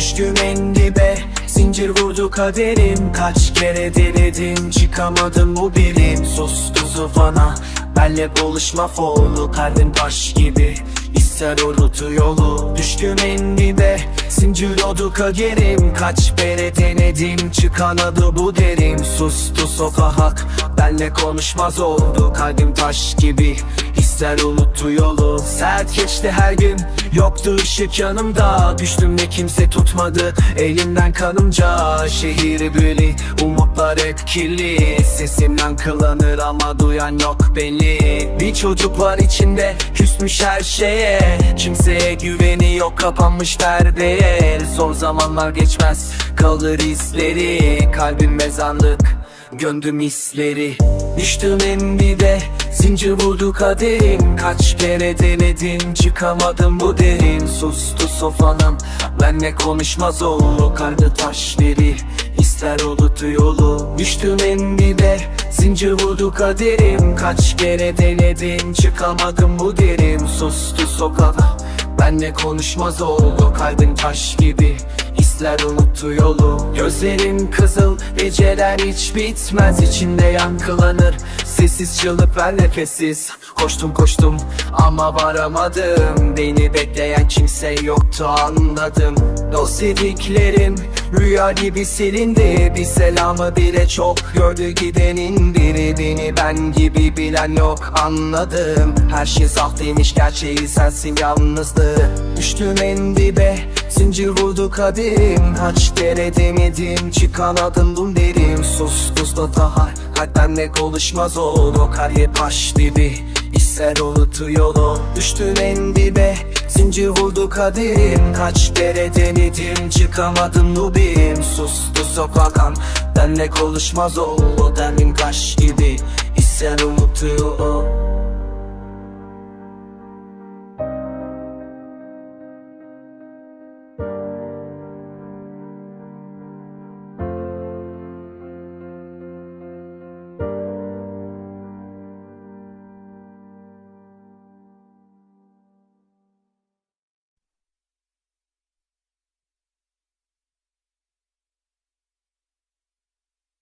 Düştüm en dibe. Zincir vurdu kaderim. Kaç kere denedim Çıkamadım bu birim Sustu zıvana Benle buluşma folu Kalbin taş gibi İster unutu yolu. Düştüm en dibe Zincir oldu kaderim. Kaç kere denedim Çıkamadı bu derim. Sustu sokak Benle konuşmaz oldu. Kalbim taş gibi İster unuttu yolu. Sert geçti her gün Yoktu ışık yanımda. Düştüm ve kimse tutmadı Elimden kanımca. Şehir böyle Umutlar hep kirli Sesimden kılanır ama duyan yok belli. Bir çocuk var içinde Küsmüş her şeye. Kimseye güveni yok kapanmış perdeye. Zor zamanlar geçmez Kalır izleri. Kalbim mezanlık Gömdüm hisleri Düştüm en dibe Zincir vurdu kaderim. Kaç kere denedim Çıkamadım bu derin. Sustu sofanım Benle konuşmaz oldu Kaldı taşları İster olutu yolu. Düştüm en dibe Zincir vurdu kaderim. Kaç kere denedim Çıkamadım bu derin. Sustu sokak Benle konuşmaz oldu Kalbin taş gibi İster unuttu yolu. Gözlerim kızıl Geceler hiç bitmez. İçinde yankılanır Sessiz çığlık ver nefessiz. Koştum koştum ama varamadım. Beni bekleyen kimse yoktu anladım. Sevdiklerim Rüya gibi silindi. Bir selamı bile çok Gördü gidenin biri. Beni ben gibi bilen yok anladım. Her şey sahteymiş gerçeği sensin yalnızdı. Düştüm en dibe Zincir vurdu kadim Kaç kere demedim. Çıkamadım dum derim Sustus da daha. Kalpten konuşmaz oldu Kalye taş dibi. İster unutu yolu Düştün en dibe. Zincir vurdu kadim Kaç kere denedim Çıkamadım nubim Sustu sokakam Benle konuşmaz oldu Demin kaş gibi. İster unutu yolu